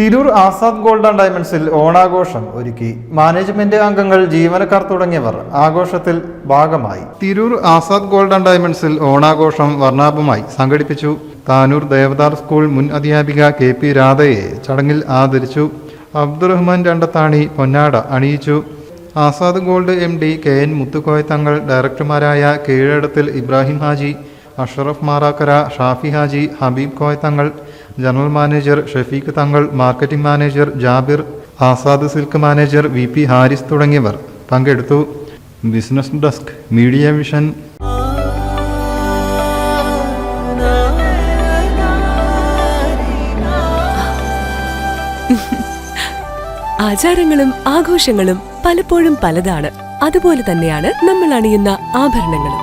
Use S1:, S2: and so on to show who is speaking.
S1: Tirur Azad gold and ഡയമണ്ട്സിൽ ഓണാഘോഷം ഒരുക്കി. മാനേജ്മെന്റ് അംഗങ്ങൾ ജീവനക്കാർ തുടങ്ങിയവർ ആഘോഷത്തിൽ ഭാഗമായി. തിരൂർ ആസാദ് ഗോൾഡ് ആൻഡ് ഡയമണ്ട്സിൽ ഓണാഘോഷം വർണാഭമായി സംഘടിപ്പിച്ചു. താനൂർ ദേവദാർ സ്കൂൾ മുൻ അധ്യാപിക കെ പി രാധയെ ചടങ്ങിൽ ആദരിച്ചു. അബ്ദുറഹ്മാൻ രണ്ടത്താണി പൊന്നാട അണിയിച്ചു. Azad gold M D K N Muthukoya Thangal ഡയറക്ടർമാരായ Keezhadathil Ibrahim Haji Ashraf Marakkara Shafi Haji Habib Koya Thangal general manager Shafeeq Thangal marketing manager Jabir Azad silk manager V P Haris തുടങ്ങിയവർ പങ്കെടുത്തു. Business desk media vision.
S2: ആചാരങ്ങളും ആഘോഷങ്ങളും പലപ്പോഴും പലതാണ്. അതുപോലെ തന്നെയാണ് നമ്മൾ അണിയുന്ന ആഭരണങ്ങളും.